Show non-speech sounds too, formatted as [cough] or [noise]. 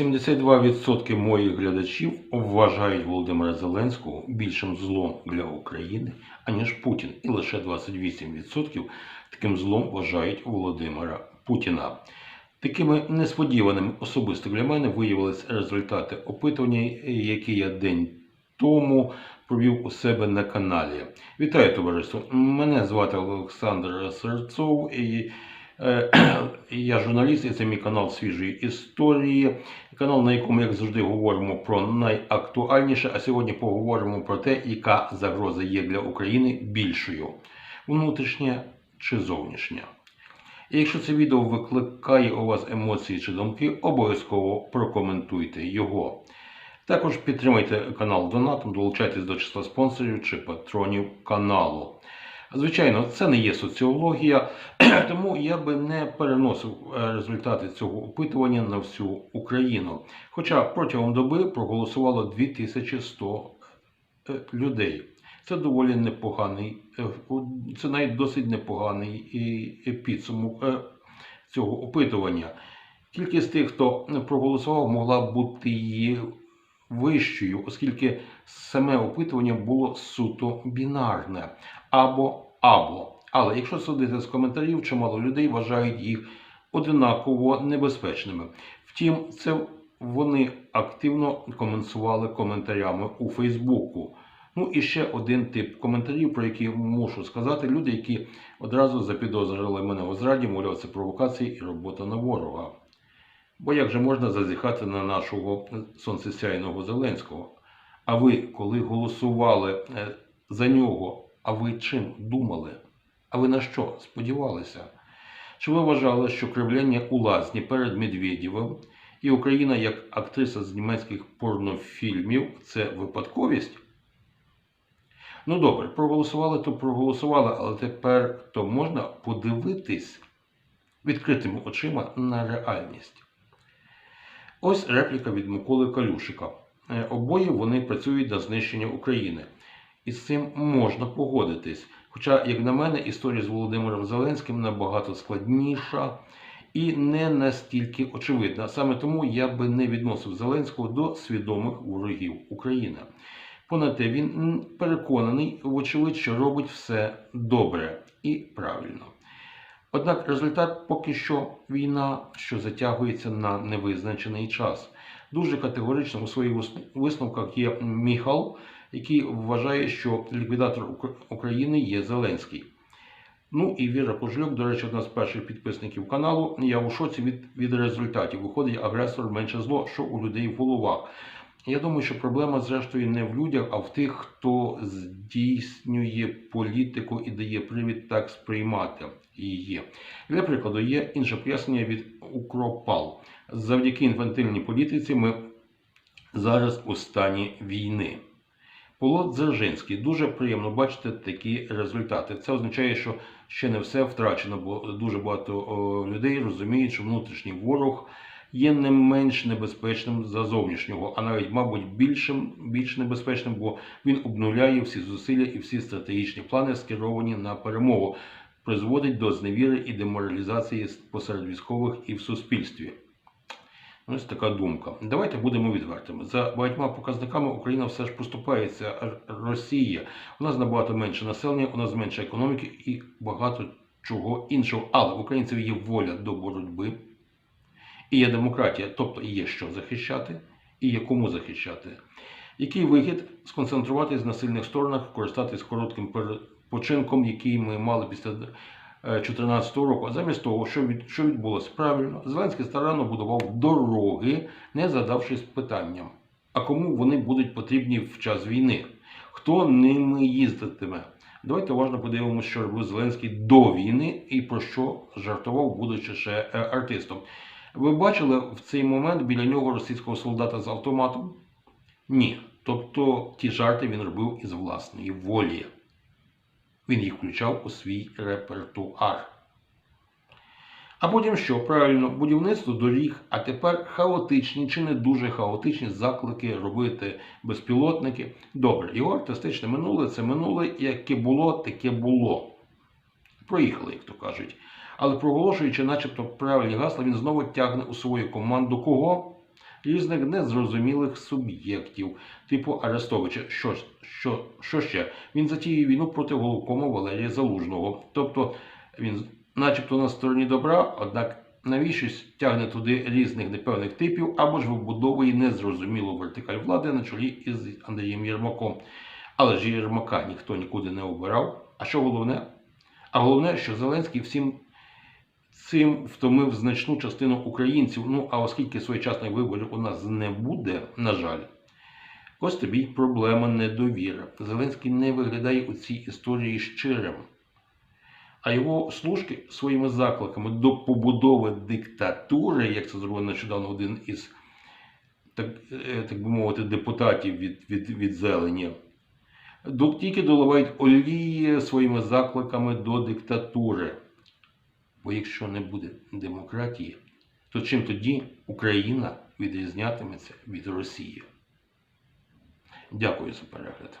72% моїх глядачів вважають Володимира Зеленського більшим злом для України, аніж Путін. І лише 28% таким злом вважають Володимира Путіна. Такими несподіваними особисто для мене виявилися результати опитування, які я день тому провів у себе на каналі. Вітаю товариство! Мене звати Олександр Серцов. І [clears throat] Я журналіст, і це мій канал свіжої історії. Канал, на якому, як завжди, говоримо про найактуальніше. А сьогодні поговоримо про те, яка загроза є для України більшою: внутрішня чи зовнішня. І якщо це відео викликає у вас емоції чи думки, обов'язково прокоментуйте його. Також підтримайте канал донатом, долучайтесь до числа спонсорів чи патронів каналу. Звичайно, це не є соціологія, [clears throat] тому я би не переносив е, результати цього опитування на всю Україну. Хоча протягом доби проголосувало 2100 е, людей. Це доволі непоганий, е, це навіть досить непоганий підсумок цього опитування. Кількість тих, хто проголосував, могла бути її вищою, оскільки саме опитування було суто бінарне або або. Але якщо судити з коментарів, чимало людей вважають їх одинаково небезпечними. Втім, це вони активно коментували коментарями у Фейсбуку. Ну і ще один тип коментарів, про які мушу сказати, люди, які одразу запідозрили мене у зраді, мовляв, це провокації і робота на ворога. Бо як же можна зазіхати на нашого сонцесяйного Зеленського? А ви, коли голосували е, за нього, а ви чим думали? А ви на що сподівалися? Чи ви вважали, що кривляння у лазні перед Медведєвим і Україна як актриса з німецьких порнофільмів це випадковість? Ну добре, проголосували, то проголосували, але тепер то можна подивитись відкритими очима на реальність. Ось репліка від Миколи Калюшика. Е, Обоє вони працюють на знищення України. І з цим можна погодитись. Хоча, як на мене, історія з Володимиром Зеленським набагато складніша і не настільки очевидна. Саме тому я би не відносив Зеленського до свідомих ворогів України. Понад те, він переконаний, вочевидь, що робить все добре і правильно. Однак результат поки що війна, що затягується на невизначений час. Дуже категорично у своїх висновках є Міхал, який вважає, що ліквідатор України є Зеленський. Ну і Віра Кожлюк, до речі, одна з перших підписників каналу. Я у шоці від, від результатів. Виходить, агресор менше зло, що у людей в головах. Я думаю, що проблема, зрештою, не в людях, а в тих, хто здійснює політику і дає привід так сприймати її. Для прикладу, є інше пояснення від Укропал. Завдяки інфантильній політиці ми зараз у стані війни. Полот Дзержинський. Дуже приємно бачити такі результати. Це означає, що ще не все втрачено, бо дуже багато людей розуміють, що внутрішній ворог є не менш небезпечним за зовнішнього, а навіть, мабуть, більшим, більш небезпечним, бо він обнуляє всі зусилля і всі стратегічні плани, скеровані на перемогу, призводить до зневіри і деморалізації посеред військових і в суспільстві. Ось така думка. Давайте будемо відвертими. За багатьма показниками Україна все ж поступається Р- Росії. У нас набагато менше населення, у нас менше економіки і багато чого іншого. Але в українців є воля до боротьби, і є демократія, тобто є що захищати, і є кому захищати. Який вихід сконцентруватись на сильних сторонах, користатись коротким перепочинком, який ми мали після 2014 року, замість того, що, що відбулося правильно, Зеленський старанно будував дороги, не задавшись питанням, а кому вони будуть потрібні в час війни, хто ними їздитиме. Давайте уважно подивимося, що робив Зеленський до війни і про що жартував, будучи ще е, артистом. Ви бачили в цей момент біля нього російського солдата з автоматом? Ні. Тобто ті жарти він робив із власної волі. Він їх включав у свій репертуар. А потім що? Правильно, будівництво доріг, а тепер хаотичні чи не дуже хаотичні заклики робити безпілотники. Добре, його артистичне минуле це минуле, яке було, таке було. Проїхали, як то кажуть. Але проголошуючи, начебто, правильні гасла, він знову тягне у свою команду кого? Різних незрозумілих суб'єктів, типу Арестовича. Що, що, що ще? Він затіяв війну проти головкома Валерія Залужного. Тобто він начебто на стороні добра, однак навіщось тягне туди різних непевних типів або ж вибудовує незрозумілу вертикаль влади на чолі із Андрієм Єрмаком. Але ж Єрмака ніхто нікуди не обирав. А що головне? А головне, що Зеленський всім цим втомив значну частину українців. Ну а оскільки своєчасних виборів у нас не буде, на жаль, ось тобі проблема недовіра. Зеленський не виглядає у цій історії щирим. А його служки своїми закликами до побудови диктатури, як це зробив нещодавно один із, так, е, так би мовити, депутатів від, від, від зелені, тільки доливають олії своїми закликами до диктатури. Бо якщо не буде демократії, то чим тоді Україна відрізнятиметься від Росії? Дякую за перегляд.